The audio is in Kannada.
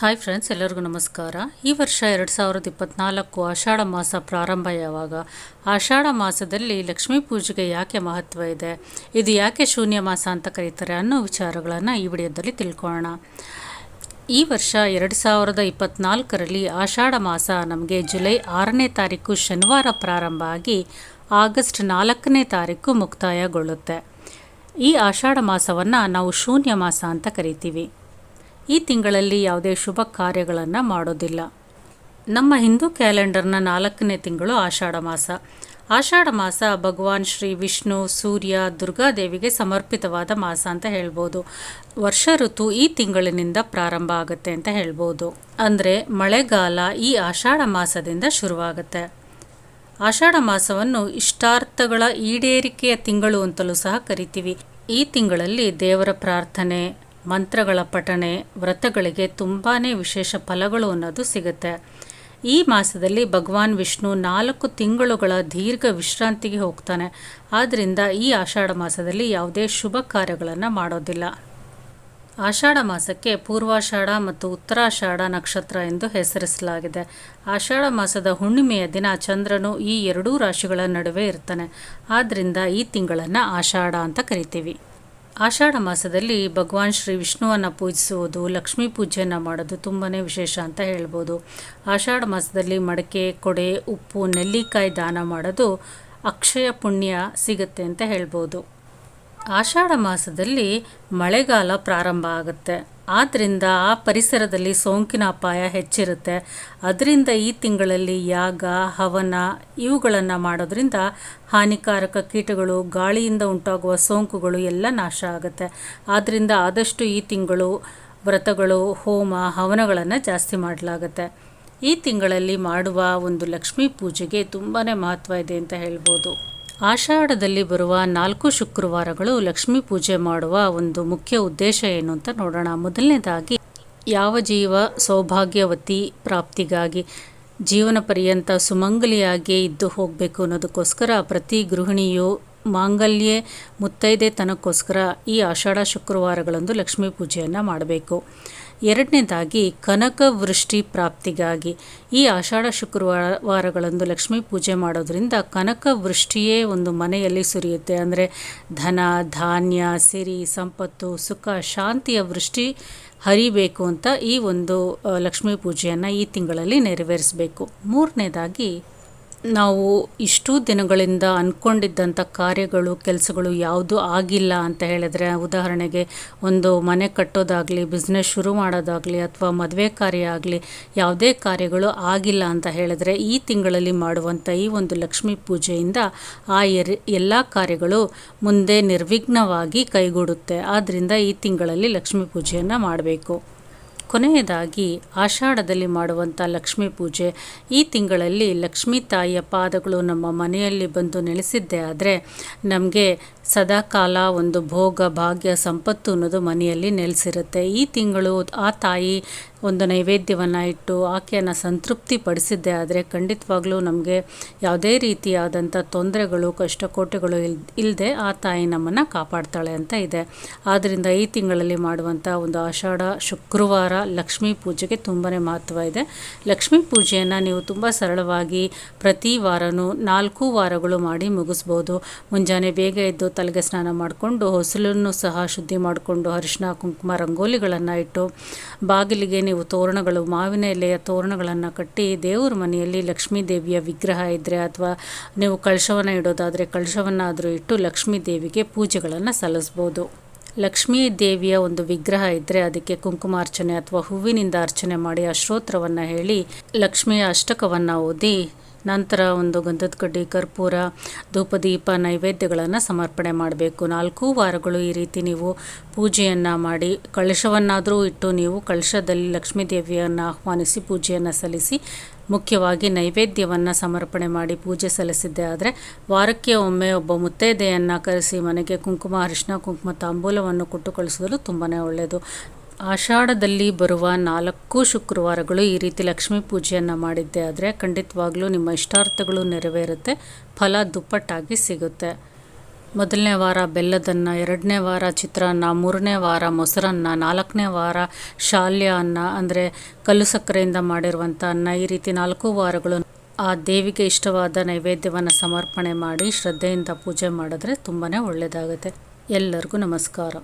ಹಾಯ್ ಫ್ರೆಂಡ್ಸ್ ಎಲ್ಲರಿಗೂ ನಮಸ್ಕಾರ. ಈ ವರ್ಷ ಎರಡು ಸಾವಿರದ ಇಪ್ಪತ್ತ್ನಾಲ್ಕು ಆಷಾಢ ಮಾಸ ಪ್ರಾರಂಭ ಯಾವಾಗ? ಆಷಾಢ ಮಾಸದಲ್ಲಿ ಲಕ್ಷ್ಮೀ ಪೂಜೆಗೆ ಯಾಕೆ ಮಹತ್ವ ಇದೆ? ಇದು ಯಾಕೆ ಶೂನ್ಯ ಮಾಸ ಅಂತ ಕರೀತಾರೆ ಅನ್ನೋ ವಿಚಾರಗಳನ್ನು ಈ ವಿಡಿಯೋದಲ್ಲಿ ತಿಳ್ಕೊಳ್ಳೋಣ. ಈ ವರ್ಷ ಎರಡು ಸಾವಿರದ ಇಪ್ಪತ್ತ್ನಾಲ್ಕರಲ್ಲಿ ಆಷಾಢ ಮಾಸ ನಮಗೆ ಜುಲೈ ಆರನೇ ತಾರೀಕು ಶನಿವಾರ ಪ್ರಾರಂಭ ಆಗಿ ಆಗಸ್ಟ್ ನಾಲ್ಕನೇ ತಾರೀಕು ಮುಕ್ತಾಯಗೊಳ್ಳುತ್ತೆ. ಈ ಆಷಾಢ ಮಾಸವನ್ನು ನಾವು ಶೂನ್ಯ ಮಾಸ ಅಂತ ಕರಿತೀವಿ. ಈ ತಿಂಗಳಲ್ಲಿ ಯಾವುದೇ ಶುಭ ಕಾರ್ಯಗಳನ್ನು ಮಾಡೋದಿಲ್ಲ. ನಮ್ಮ ಹಿಂದೂ ಕ್ಯಾಲೆಂಡರ್ನ ನಾಲ್ಕನೇ ತಿಂಗಳು ಆಷಾಢ ಮಾಸ. ಆಷಾಢ ಮಾಸ ಭಗವಾನ್ ಶ್ರೀ ವಿಷ್ಣು, ಸೂರ್ಯ ದುರ್ಗಾದೇವಿಗೆ ಸಮರ್ಪಿತವಾದ ಮಾಸ ಅಂತ ಹೇಳ್ಬೋದು. ವರ್ಷ ಋತು ಈ ತಿಂಗಳಿನಿಂದ ಪ್ರಾರಂಭ ಆಗುತ್ತೆ ಅಂತ ಹೇಳ್ಬೋದು. ಅಂದರೆ ಮಳೆಗಾಲ ಈ ಆಷಾಢ ಮಾಸದಿಂದ ಶುರುವಾಗುತ್ತೆ. ಆಷಾಢ ಮಾಸವನ್ನು ಇಷ್ಟಾರ್ಥಗಳ ಈಡೇರಿಕೆಯ ತಿಂಗಳು ಅಂತಲೂ ಸಹ ಕರಿತೀವಿ. ಈ ತಿಂಗಳಲ್ಲಿ ದೇವರ ಪ್ರಾರ್ಥನೆ ಮಂತ್ರಗಳ ಪಠಣೆ ವ್ರತಗಳಿಗೆ ತುಂಬಾ ವಿಶೇಷ ಫಲಗಳು ಅನ್ನೋದು ಸಿಗುತ್ತೆ. ಈ ಮಾಸದಲ್ಲಿ ಭಗವಾನ್ ವಿಷ್ಣು ನಾಲ್ಕು ತಿಂಗಳುಗಳ ದೀರ್ಘ ವಿಶ್ರಾಂತಿಗೆ ಹೋಗ್ತಾನೆ. ಆದ್ದರಿಂದ ಈ ಆಷಾಢ ಮಾಸದಲ್ಲಿ ಯಾವುದೇ ಶುಭ ಕಾರ್ಯಗಳನ್ನು ಮಾಡೋದಿಲ್ಲ. ಆಷಾಢ ಮಾಸಕ್ಕೆ ಪೂರ್ವಾಷಾಢ ಮತ್ತು ಉತ್ತರಾಷಾಢ ನಕ್ಷತ್ರ ಎಂದು ಹೆಸರಿಸಲಾಗಿದೆ. ಆಷಾಢ ಮಾಸದ ಹುಣ್ಣಿಮೆಯ ದಿನ ಚಂದ್ರನು ಈ ಎರಡೂ ರಾಶಿಗಳ ನಡುವೆ ಇರ್ತಾನೆ. ಆದ್ದರಿಂದ ಈ ತಿಂಗಳನ್ನು ಆಷಾಢ ಅಂತ ಕರಿತೀವಿ. ಆಷಾಢ ಮಾಸದಲ್ಲಿ ಭಗವಾನ್ ಶ್ರೀ ವಿಷ್ಣುವನ್ನು ಪೂಜಿಸುವುದು, ಲಕ್ಷ್ಮೀ ಪೂಜೆಯನ್ನು ಮಾಡೋದು ತುಂಬಾ ವಿಶೇಷ ಅಂತ ಹೇಳ್ಬೋದು. ಆಷಾಢ ಮಾಸದಲ್ಲಿ ಮಡಕೆ, ಕೊಡೆ, ಉಪ್ಪು, ನೆಲ್ಲಿಕಾಯಿ ದಾನ ಮಾಡೋದು ಅಕ್ಷಯ ಪುಣ್ಯ ಸಿಗುತ್ತೆ ಅಂತ ಹೇಳ್ಬೋದು. ಆಷಾಢ ಮಾಸದಲ್ಲಿ ಮಳೆಗಾಲ ಪ್ರಾರಂಭ ಆಗುತ್ತೆ. ಆದ್ದರಿಂದ ಆ ಪರಿಸರದಲ್ಲಿ ಸೋಂಕಿನ ಅಪಾಯ ಹೆಚ್ಚಿರುತ್ತೆ. ಅದರಿಂದ ಈ ತಿಂಗಳಲ್ಲಿ ಯಾಗ, ಹವನ ಇವುಗಳನ್ನು ಮಾಡೋದ್ರಿಂದ ಹಾನಿಕಾರಕ ಕೀಟಗಳು, ಗಾಳಿಯಿಂದ ಉಂಟಾಗುವ ಸೋಂಕುಗಳು ಎಲ್ಲ ನಾಶ ಆಗುತ್ತೆ. ಆದ್ದರಿಂದ ಆದಷ್ಟು ಈ ತಿಂಗಳು ವ್ರತಗಳು, ಹೋಮ, ಹವನಗಳನ್ನು ಜಾಸ್ತಿ ಮಾಡಲಾಗುತ್ತೆ. ಈ ತಿಂಗಳಲ್ಲಿ ಮಾಡುವ ಒಂದು ಲಕ್ಷ್ಮೀ ಪೂಜೆಗೆ ತುಂಬಾ ಮಹತ್ವ ಇದೆ ಅಂತ ಹೇಳ್ಬೋದು. ಆಷಾಢದಲ್ಲಿ ಬರುವ ನಾಲ್ಕು ಶುಕ್ರವಾರಗಳು ಲಕ್ಷ್ಮೀ ಪೂಜೆ ಮಾಡುವ ಒಂದು ಮುಖ್ಯ ಉದ್ದೇಶ ಏನು ಅಂತ ನೋಡೋಣ. ಮೊದಲನೇದಾಗಿ, ಯಾವ ಜೀವ ಸೌಭಾಗ್ಯವತಿ ಪ್ರಾಪ್ತಿಗಾಗಿ ಜೀವನ ಪರ್ಯಂತ ಸುಮಂಗಲಿಯಾಗಿ ಇದ್ದು ಹೋಗಬೇಕು ಅನ್ನೋದಕ್ಕೋಸ್ಕರ ಪ್ರತಿ ಗೃಹಿಣಿಯು ಮಾಂಗಲ್ಯ ಮುತ್ತೈದೆ ತನಕ್ಕೋಸ್ಕರ ಈ ಆಷಾಢ ಶುಕ್ರವಾರಗಳಂದು ಲಕ್ಷ್ಮೀ ಪೂಜೆಯನ್ನು ಮಾಡಬೇಕು. ಎರಡನೇದಾಗಿ ಕನಕ ವೃಷ್ಟಿ ಪ್ರಾಪ್ತಿಗಾಗಿ ಈ ಆಷಾಢ ಶುಕ್ರವಾರಗಳಂದು ಲಕ್ಷ್ಮೀ ಪೂಜೆ ಮಾಡೋದರಿಂದ ಕನಕ ವೃಷ್ಟಿಯೇ ಒಂದು ಮನೆಯಲ್ಲಿ ಸುರಿಯುತ್ತೆ. ಅಂದರೆ ಧನ, ಧಾನ್ಯ, ಸಿರಿ, ಸಂಪತ್ತು, ಸುಖ, ಶಾಂತಿಯ ವೃಷ್ಟಿ ಹರಿಬೇಕು ಅಂತ ಈ ಒಂದು ಲಕ್ಷ್ಮೀ ಪೂಜೆಯನ್ನು ಈ ತಿಂಗಳಲ್ಲಿ ನೆರವೇರಿಸಬೇಕು. ಮೂರನೇದಾಗಿ ನಾವು ಇಷ್ಟು ದಿನಗಳಿಂದ ಅಂದ್ಕೊಂಡಿದ್ದಂಥ ಕಾರ್ಯಗಳು, ಕೆಲಸಗಳು ಯಾವುದು ಆಗಿಲ್ಲ ಅಂತ ಹೇಳಿದ್ರೆ, ಉದಾಹರಣೆಗೆ ಒಂದು ಮನೆ ಕಟ್ಟೋದಾಗಲಿ ಬಿಸ್ನೆಸ್ ಶುರು ಮಾಡೋದಾಗಲಿ ಅಥವಾ ಮದುವೆ ಕಾರ್ಯ ಆಗಲಿ ಯಾವುದೇ ಕಾರ್ಯಗಳು ಆಗಿಲ್ಲ ಅಂತ ಹೇಳಿದ್ರೆ, ಈ ತಿಂಗಳಲ್ಲಿ ಮಾಡುವಂಥ ಈ ಒಂದು ಲಕ್ಷ್ಮೀ ಪೂಜೆಯಿಂದ ಆ ಎರ್, ಎಲ್ಲ ಕಾರ್ಯಗಳು ಮುಂದೆ ನಿರ್ವಿಘ್ನವಾಗಿ ಕೈಗೂಡುತ್ತೆ. ಆದ್ದರಿಂದ ಈ ತಿಂಗಳಲ್ಲಿ ಲಕ್ಷ್ಮೀ ಪೂಜೆಯನ್ನು ಮಾಡಬೇಕು. ಕೊನೆಯದಾಗಿ ಆಷಾಢದಲ್ಲಿ ಮಾಡುವಂಥ ಲಕ್ಷ್ಮೀ ಪೂಜೆ. ಈ ತಿಂಗಳಲ್ಲಿ ಲಕ್ಷ್ಮೀ ತಾಯಿಯ ಪಾದಗಳು ನಮ್ಮ ಮನೆಯಲ್ಲಿ ಬಂದು ನೆಲೆಸಿದ್ದೆ ಆದರೆ ನಮಗೆ ಸದಾಕಾಲ ಒಂದು ಭೋಗ, ಭಾಗ್ಯ, ಸಂಪತ್ತು ಅನ್ನೋದು ಮನೆಯಲ್ಲಿ ನೆಲೆಸಿರುತ್ತೆ. ಈ ತಿಂಗಳು ಆ ತಾಯಿ ಒಂದು ನೈವೇದ್ಯವನ್ನು ಇಟ್ಟು ಆಕೆಯನ್ನು ಸಂತೃಪ್ತಿ ಪಡಿಸಿದ್ದೆ. ಆದರೆ ಖಂಡಿತವಾಗ್ಲೂ ನಮಗೆ ಯಾವುದೇ ರೀತಿಯಾದಂಥ ತೊಂದರೆಗಳು, ಕಷ್ಟಕೋಟೆಗಳು ಇಲ್ ಇಲ್ಲದೆ ಆ ತಾಯಿ ನಮ್ಮನ್ನು ಕಾಪಾಡ್ತಾಳೆ ಅಂತ ಇದೆ. ಆದ್ದರಿಂದ ಈ ತಿಂಗಳಲ್ಲಿ ಮಾಡುವಂಥ ಒಂದು ಆಷಾಢ, ಶುಕ್ರವಾರ, ಲಕ್ಷ್ಮೀ ಪೂಜೆಗೆ ತುಂಬಾ ಮಹತ್ವ ಇದೆ. ಲಕ್ಷ್ಮೀ ಪೂಜೆಯನ್ನು ನೀವು ತುಂಬ ಸರಳವಾಗಿ ಪ್ರತಿ ವಾರನೂ ನಾಲ್ಕು ವಾರಗಳು ಮಾಡಿ ಮುಗಿಸ್ಬೋದು. ಮುಂಜಾನೆ ಬೇಗ ಎದ್ದು ತಲೆಗೆ ಸ್ನಾನ ಮಾಡಿಕೊಂಡು ಹೊಸಲನ್ನು ಸಹ ಶುದ್ಧಿ ಮಾಡಿಕೊಂಡು ಅರಿಶಿನ ಕುಂಕುಮ, ರಂಗೋಲಿಗಳನ್ನು ಇಟ್ಟು ಬಾಗಿಲಿಗೆ ನೀವು ತೋರಣಗಳು, ಮಾವಿನ ಎಲೆಯ ತೋರಣಗಳನ್ನು ಕಟ್ಟಿ ದೇವರ ಮನೆಯಲ್ಲಿ ಲಕ್ಷ್ಮೀ ದೇವಿಯ ವಿಗ್ರಹ ಇದ್ದರೆ ಅಥವಾ ನೀವು ಕಳಶವನ್ನು ಇಡೋದಾದರೆ ಕಳಶವನ್ನಾದರೂ ಇಟ್ಟು ಲಕ್ಷ್ಮೀ ದೇವಿಗೆ ಪೂಜೆಗಳನ್ನು ಸಲ್ಲಿಸ್ಬೋದು. ಲಕ್ಷ್ಮೀ ದೇವಿಯ ಒಂದು ವಿಗ್ರಹ ಇದ್ದರೆ ಅದಕ್ಕೆ ಕುಂಕುಮಾರ್ಚನೆ ಅಥವಾ ಹೂವಿನಿಂದ ಅರ್ಚನೆ ಮಾಡಿ ಅಶ್ರೋತ್ರವನ್ನು ಹೇಳಿ ಲಕ್ಷ್ಮಿಯ ಅಷ್ಟಕವನ್ನು ಓದಿ ನಂತರ ಒಂದು ಗಂಧದ ಕಡ್ಡಿ, ಕರ್ಪೂರ, ಧೂಪದೀಪ, ನೈವೇದ್ಯಗಳನ್ನು ಸಮರ್ಪಣೆ ಮಾಡಬೇಕು. ನಾಲ್ಕು ವಾರಗಳು ಈ ರೀತಿ ನೀವು ಪೂಜೆಯನ್ನು ಮಾಡಿ, ಕಳಶವನ್ನಾದರೂ ಇಟ್ಟು ನೀವು ಕಳಶದಲ್ಲಿ ಲಕ್ಷ್ಮೀ ದೇವಿಯನ್ನು ಆಹ್ವಾನಿಸಿ ಪೂಜೆಯನ್ನು ಸಲ್ಲಿಸಿ, ಮುಖ್ಯವಾಗಿ ನೈವೇದ್ಯವನ್ನು ಸಮರ್ಪಣೆ ಮಾಡಿ ಪೂಜೆ ಸಲ್ಲಿಸಿದ್ದೆ ಆದರೆ ವಾರಕ್ಕೆ ಒಮ್ಮೆ ಒಬ್ಬ ಮುತ್ತೈದೆಯನ್ನು ಕರೆಸಿ ಮನೆಗೆ ಕುಂಕುಮ, ಅರಿಶಿನ, ಕುಂಕುಮ, ತಾಂಬೂಲವನ್ನು ಕೊಟ್ಟು ಕಳಿಸೋದು ತುಂಬಾ ಒಳ್ಳೆಯದು ಆಷಾಢದಲ್ಲಿ ಬರುವ ನಾಲ್ಕು ಶುಕ್ರವಾರಗಳು ಈ ರೀತಿ ಲಕ್ಷ್ಮೀ ಪೂಜೆಯನ್ನು ಮಾಡಿದ್ದೆ ಆದರೆ ಖಂಡಿತವಾಗ್ಲೂ ನಿಮ್ಮ ಇಷ್ಟಾರ್ಥಗಳು ನೆರವೇರುತ್ತೆ, ಫಲ ದುಪ್ಪಟ್ಟಾಗಿ ಸಿಗುತ್ತೆ. ಮೊದಲನೇ ವಾರ ಬೆಲ್ಲದನ್ನ, ಎರಡನೇ ವಾರ ಚಿತ್ರಾನ್ನ, ಮೂರನೇ ವಾರ ಮೊಸರನ್ನ, ನಾಲ್ಕನೇ ವಾರ ಶಾಲ್ಯ ಅನ್ನ, ಅಂದರೆ ಕಲ್ಲು ಸಕ್ಕರೆಯಿಂದ ಮಾಡಿರುವಂಥ ಅನ್ನ ಈ ರೀತಿ ನಾಲ್ಕು ವಾರಗಳು ಆ ದೇವಿಗೆ ಇಷ್ಟವಾದ ನೈವೇದ್ಯವನ್ನು ಸಮರ್ಪಣೆ ಮಾಡಿ ಶ್ರದ್ಧೆಯಿಂದ ಪೂಜೆ ಮಾಡಿದ್ರೆ ತುಂಬಾ ಒಳ್ಳೆಯದಾಗುತ್ತೆ ಎಲ್ಲರಿಗೂ ನಮಸ್ಕಾರ.